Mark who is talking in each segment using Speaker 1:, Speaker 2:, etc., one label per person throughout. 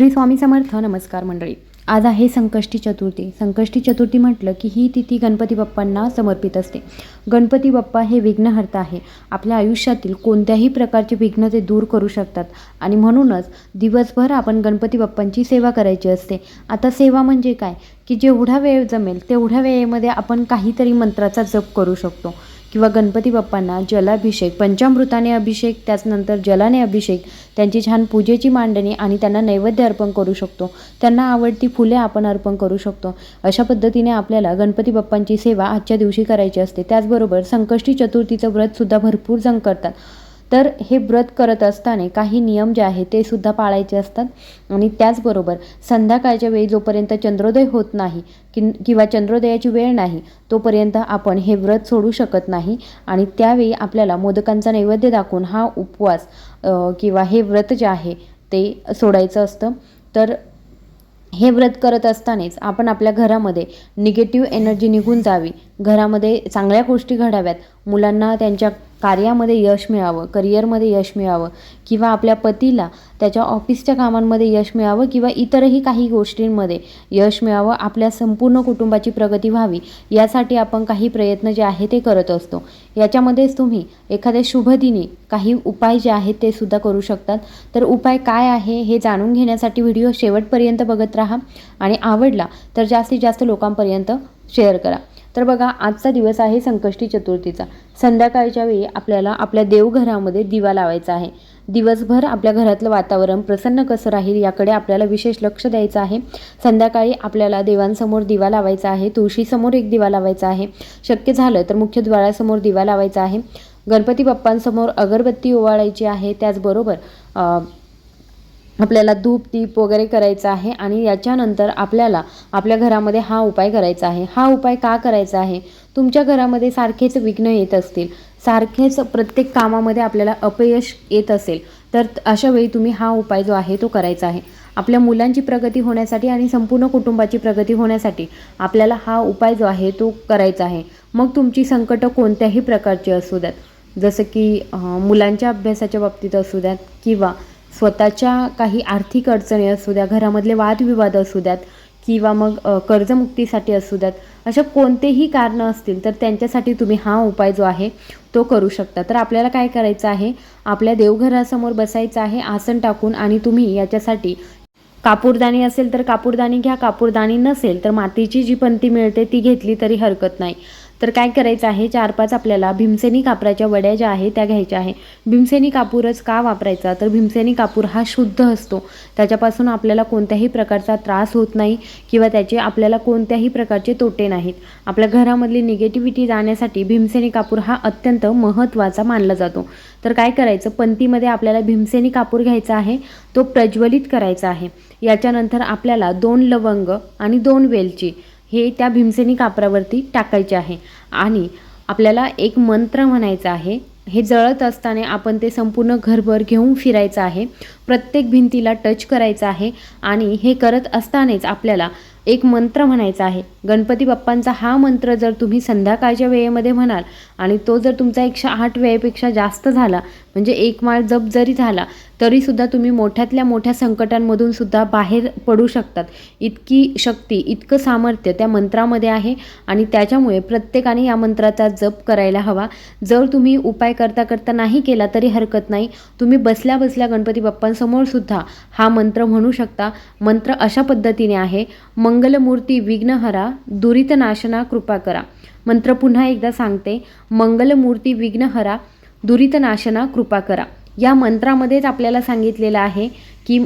Speaker 1: श्री स्वामी समर्थ नमस्कार मंडळी. आज आहे संकष्टी चतुर्थी. संकष्टी चतुर्थी म्हटलं की ही तिथी गणपती बाप्पांना समर्पित असते. गणपती बाप्पा हे विघ्नहर्ता आहे. आपल्या आयुष्यातील कोणत्याही प्रकारचे विघ्न ते दूर करू शकतात. आणि म्हणूनच दिवसभर आपण गणपती बाप्पांची सेवा करायची असते. आता सेवा म्हणजे काय? की जेवढा वेळ जमेल तेवढ्या वेळेमध्ये आपण काहीतरी मंत्राचा जप करू शकतो. किंवा गणपती बाप्पांना जलाभिषेक पंचामृताने अभिषेक त्याचनंतर जलाने अभिषेक त्यांची छान पूजेची मांडणी आणि त्यांना नैवेद्य अर्पण करू शकतो. त्यांना आवडती फुले आपण अर्पण करू शकतो. अशा पद्धतीने आपल्याला गणपती बाप्पांची सेवा आजच्या दिवशी करायची असते. त्याचबरोबर संकष्टी चतुर्थीचं व्रतसुद्धा भरपूर जण करतात. तर हे व्रत करत असताना काही नियम जे आहेत ते सुद्धा पाळायचे असतात. आणि त्याचबरोबर संध्याकाळच्या वेळी जोपर्यंत चंद्रोदय होत नाही कि किंवा चंद्रोदयाची वेळ नाही तोपर्यंत आपण हे व्रत सोडू शकत नाही. आणि त्यावेळी आपल्याला मोदकांचा नैवेद्य दाखवून हा उपवास किंवा हे व्रत जे आहे ते सोडायचं असतं. तर हे व्रत करत असतानाच आपण आपल्या घरामध्ये निगेटिव्ह एनर्जी निघून जावी. घरामध्ये चांगल्या गोष्टी घडाव्यात. मुलांना त्यांच्या कार्यामध्ये यश मिळावं करिअरमध्ये यश मिळावं किंवा आपल्या पतीला त्याच्या ऑफिसच्या कामांमध्ये यश मिळावं किंवा इतरही काही गोष्टींमध्ये यश मिळावं आपल्या संपूर्ण कुटुंबाची प्रगती व्हावी यासाठी आपण काही प्रयत्न जे आहे ते करत असतो. याच्यामध्येच तुम्ही एखाद्या शुभदिनी काही उपाय जे आहेत ते सुद्धा करू शकतात. तर उपाय काय आहे हे जाणून घेण्यासाठी व्हिडिओ शेवटपर्यंत बघत राहा आणि आवडला तर जास्तीत जास्त लोकांपर्यंत शेअर करा. तर बघा आजचा दिवस आहे संकष्टी चतुर्थीचा. संध्याकाळच्या वेळी आपल्याला आपल्या देवघरामध्ये दिवा लावायचा आहे. दिवसभर आपल्या घरातलं वातावरण प्रसन्न कसं राहील याकडे आपल्याला विशेष लक्ष द्यायचं आहे. संध्याकाळी आपल्याला देवांसमोर दिवा लावायचा आहे तुळशीसमोर एक दिवा लावायचा आहे. शक्य झालं तर मुख्य द्वारासमोर दिवा लावायचा आहे. गणपती बाप्पांसमोर अगरबत्ती ओवाळायची आहे. त्याचबरोबर आपल्याला धूप दीप वगैरे करायचं आहे आणि याच्यानंतर आपल्याला आपल्या घरामध्ये हा उपाय करायचा आहे. हा उपाय का करायचा आहे? तुमच्या घरामध्ये सारखेच विघ्न येत असतील. सारखेच प्रत्येक कामामध्ये आपल्याला अपयश येत असेल. तर अशा वेळी तुम्ही हा उपाय जो आहे तो करायचा आहे. आपल्या मुलांची प्रगती होण्यासाठी आणि संपूर्ण कुटुंबाची प्रगती होण्यासाठी आपल्याला हा उपाय जो आहे तो करायचा आहे. मग तुमची संकटं कोणत्याही प्रकारची असू द्यात. जसं की मुलांच्या अभ्यासाच्या बाबतीत असू द्यात किंवा स्वतःच्या काही आर्थिक अडचणी असू द्या घरामधले वादविवाद असू द्यात किंवा मग कर्जमुक्तीसाठी असू द्यात अशा कोणतेही कारणं असतील तर त्यांच्यासाठी तुम्ही हा उपाय जो आहे तो करू शकता. तर आपल्याला काय करायचं आहे? आपल्या देवघरासमोर बसायचं आहे आसन टाकून आणि तुम्ही याच्यासाठी कापूरदाणी असेल तर कापूरदाणी घ्या कापूरदाणी नसेल तर मातीची जी पंती मिळते ती घेतली तरी हरकत नाही. तर काय करायचं आहे? चार पाच आपल्याला भीमसेनी कापराच्या वड्या ज्या आहे त्या घ्यायच्या आहे. भीमसेनी कापूरच का वापरायचा? तर भीमसेनी कापूर हा शुद्ध असतो. त्याच्यापासून आपल्याला कोणत्याही प्रकारचा त्रास होत नाही किंवा त्याचे आपल्याला कोणत्याही प्रकारचे तोटे नाहीत. आपल्या घरामधली निगेटिव्हिटी जाण्यासाठी भीमसेनी कापूर हा अत्यंत महत्त्वाचा मानला जातो. तर काय करायचं? पंतीमध्ये आपल्याला भीमसेनी कापूर घ्यायचा आहे. तो प्रज्वलित करायचा आहे. याच्यानंतर आपल्याला दोन लवंग आणि दोन वेलची. हे त्या भीमसेनी कापरावरती टाकायचे आहे. आणि आपल्याला एक मंत्र म्हणायचा आहे. हे जळत असताना आपण ते संपूर्ण घरभर घेऊन फिरायचं आहे. प्रत्येक भिंतीला टच करायचं आहे. आणि हे करत असतानाच आपल्याला एक मंत्र म्हणायचा आहे. गणपती बाप्पांचा हा मंत्र जर तुम्ही संध्याकाळच्या वेळेमध्ये म्हणाल आणि तो जर तुमचा एकशे आठ वेळेपेक्षा जास्त झाला म्हणजे एक माळ जप जरी झाला तरीसुद्धा तुम्ही मोठ्यातल्या मोठ्या संकटांमधून सुद्धा बाहेर पडू शकतात. इतकी शक्ती इतकं सामर्थ्य त्या मंत्रामध्ये आहे आणि त्याच्यामुळे प्रत्येकाने या मंत्राचा जप करायला हवा. जर तुम्ही उपाय करता करता नाही केला तरी हरकत नाही. तुम्ही बसल्या बसल्या गणपती बाप्पांसमोर सुद्धा हा मंत्र म्हणू शकता. मंत्र अशा पद्धतीने आहे. मग मंगलमूर्ती विघ्नहरा दुरितनाशना कृपा करा. मंत्र पुन्हा एकदा सांगते. मंगलमूर्ती विघ्नहरा दुरितनाशना कृपा करा. या मंत्रामध्येच आपल्याला सांगितलेलं आहे की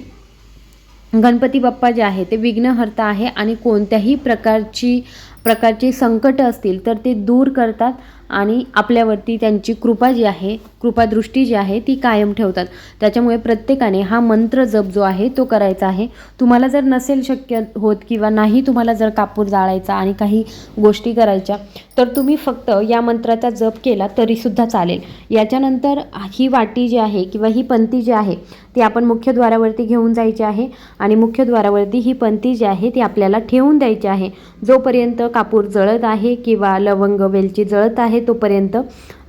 Speaker 1: गणपती बाप्पा जे आहे ते विघ्नहर्ता आहे आणि कोणत्याही प्रकारची प्रकारची संकटं असतील तर ते दूर करतात आणि आपल्यावरती त्यांची कृपा जी आहे कृपादृष्टी जी आहे ती कायम ठेवतात. त्याच्यामुळे प्रत्येकाने हा मंत्र जप जो आहे तो करायचा आहे. तुम्हाला जर नसेल शक्य होत किंवा नाही तुम्हाला जर कापूर जाळायचा आणि काही गोष्टी करायच्या तर तुम्ही फक्त या मंत्राचा जप केला तरीसुद्धा चालेल. याच्यानंतर ही वाटी जी आहे किंवा ही पंती जी आहे ती आपण मुख्यद्वारावरती घेऊन जायची आहे आणि मुख्यद्वारावरती ही पंती जी आहे ती आपल्याला ठेवून द्यायची आहे. जोपर्यंत कापूर जळत आहे किंवा लवंग वेलची जळत आहे तोपर्यंत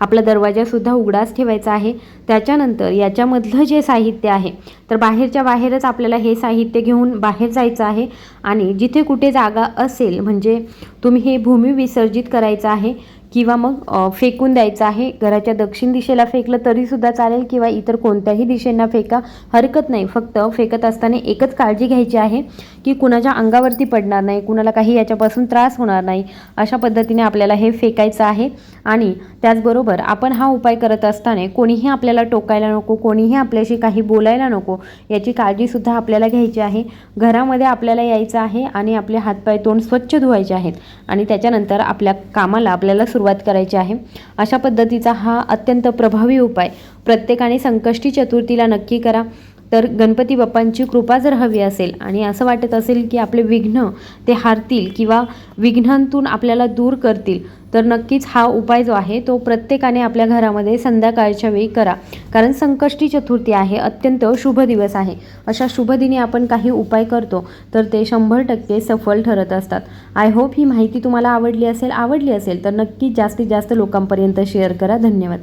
Speaker 1: आपला दरवाजासुद्धा उघडाच ठेवायचा आहे. त्याच्यानंतर याच्यामधलं जे साहित्य आहे तर बाहेरच्या बाहेरच आपल्याला हे साहित्य घेऊन बाहेर जायचं आहे आणि जिथे कुठे जागा असेल म्हणजे तुम्ही हे भूमी विसर्जित करायचं आहे किंवा मग फेकून द्यायचं आहे घराच्या दक्षिण दिशेला फेकलं तरीसुद्धा चालेल किंवा इतर कोणत्याही दिशेंना फेका हरकत नाही. फक्त फेकत असताना एकच काळजी घ्यायची आहे. की कुणाच्या अंगावरती पडणार नाही कुणाला काही याच्यापासून त्रास होणार नाही अशा पद्धतीने आपल्याला हे फेकायचं आहे. आणि त्याचबरोबर आपण हा उपाय करत असताना कोणीही आपल्याला टोकायला नको कोणीही आपल्याशी काही बोलायला नको याची काळजीसुद्धा आपल्याला घ्यायची आहे. घरामध्ये आपल्याला यायचं आहे आणि आपले हातपाय तोंड स्वच्छ धुवायचे आहेत आणि त्याच्यानंतर आपल्या कामाला आपल्याला सुरुवात करायची आहे. अशा पद्धतीचा हा अत्यंत प्रभावी उपाय. प्रत्येकाने संकष्टी चतुर्थीला नक्की करा. तर गणपती बाप्पांची कृपा जर हवी असेल आणि असं वाटत असेल की आपले विघ्न ते हारतील किंवा विघ्नांतून आपल्याला दूर करतील तर नक्कीच हा उपाय जो आहे तो प्रत्येकाने आपल्या घरामध्ये संध्याकाळच्या वेळी करा. कारण संकष्टी चतुर्थी आहे अत्यंत शुभ दिवस आहे. अशा शुभ दिनी आपण काही उपाय करतो तर ते शंभर टक्के सफल ठरत असतात. आय होप ही माहिती तुम्हाला आवडली असेल आवडली असेल तर नक्कीच जास्तीत जास्त लोकांपर्यंत शेअर करा. धन्यवाद.